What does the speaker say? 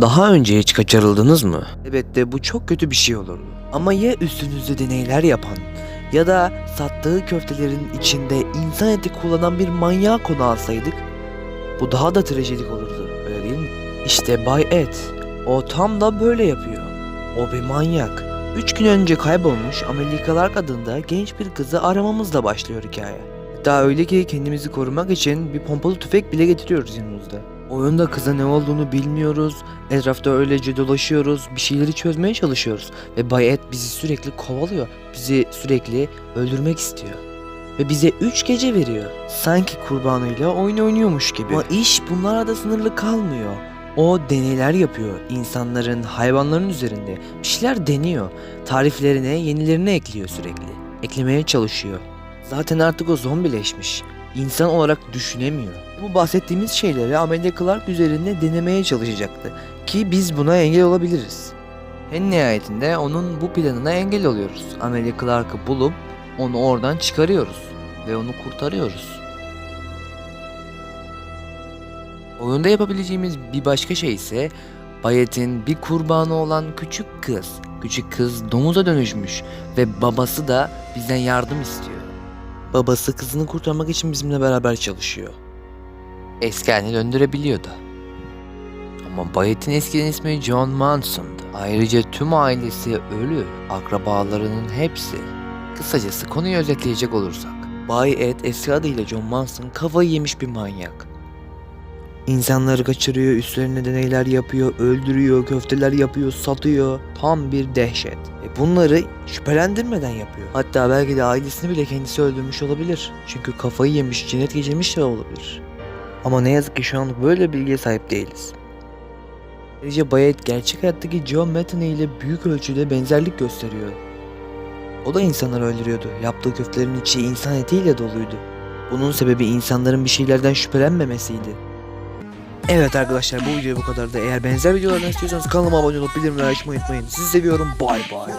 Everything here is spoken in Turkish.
Daha önce hiç kaçırıldınız mı? Evet de bu çok kötü bir şey olurdu. Ama ya üstünüzde deneyler yapan ya da sattığı köftelerin içinde insan eti kullanan bir manyağı konu alsaydık bu daha da trajedik olurdu öyle değil mi? İşte Bay Et o tam da böyle yapıyor. O bir manyak. Üç gün önce kaybolmuş Amerikalar adında genç bir kızı aramamızla başlıyor hikaye. Hatta öyle ki kendimizi korumak için bir pompalı tüfek bile getiriyoruz yanımızda. Oyunda kıza ne olduğunu bilmiyoruz. Etrafta öylece dolaşıyoruz. Bir şeyleri çözmeye çalışıyoruz. Ve Bayet bizi sürekli kovalıyor. Bizi sürekli öldürmek istiyor. Ve bize 3 gece veriyor. Sanki kurbanıyla oyun oynuyormuş gibi. Ama iş bunlara da sınırlı kalmıyor. O deneyler yapıyor. İnsanların, hayvanların üzerinde. Bir şeyler deniyor. Tariflerine, yenilerini ekliyor sürekli. Eklemeye çalışıyor. Zaten artık o zombileşmiş. İnsan olarak düşünemiyor. Bu bahsettiğimiz şeyleri Amelia Clark üzerinde denemeye çalışacaktı. Ki biz buna engel olabiliriz. En nihayetinde onun bu planına engel oluyoruz. Amelia Clark'ı bulup onu oradan çıkarıyoruz. Ve onu kurtarıyoruz. Oyunda yapabileceğimiz bir başka şey ise Bayet'in bir kurbanı olan küçük kız. Küçük kız domuza dönüşmüş ve babası da bizden yardım istiyor. Babası kızını kurtarmak için bizimle beraber çalışıyor. Eski haline döndürebiliyordu. Ama Bayet'in eskiden ismi John Manson'du. Ayrıca tüm ailesi ölü, akrabalarının hepsi. Kısacası konuyu özetleyecek olursak. Bay Ed eski adıyla John Manson kafayı yemiş bir manyak. İnsanları kaçırıyor, üstlerine deneyler yapıyor, öldürüyor, köfteler yapıyor, satıyor. Tam bir dehşet. E bunları şüphelendirmeden yapıyor. Hatta belki de ailesini bile kendisi öldürmüş olabilir. Çünkü kafayı yemiş, cinnet geçirmiş de olabilir. Ama ne yazık ki şu an böyle bilgiye sahip değiliz. Ayrıca Bayet gerçek hayattaki John Matheny ile büyük ölçüde benzerlik gösteriyor. O da insanları öldürüyordu. Yaptığı köftelerin içi insan etiyle doluydu. Bunun sebebi insanların bir şeylerden şüphelenmemesiydi. Evet arkadaşlar bu video bu kadar da eğer benzer videolardan istiyorsanız kanalıma abone olup bildirimleri açmayı unutmayın. Sizi seviyorum. Bay bay.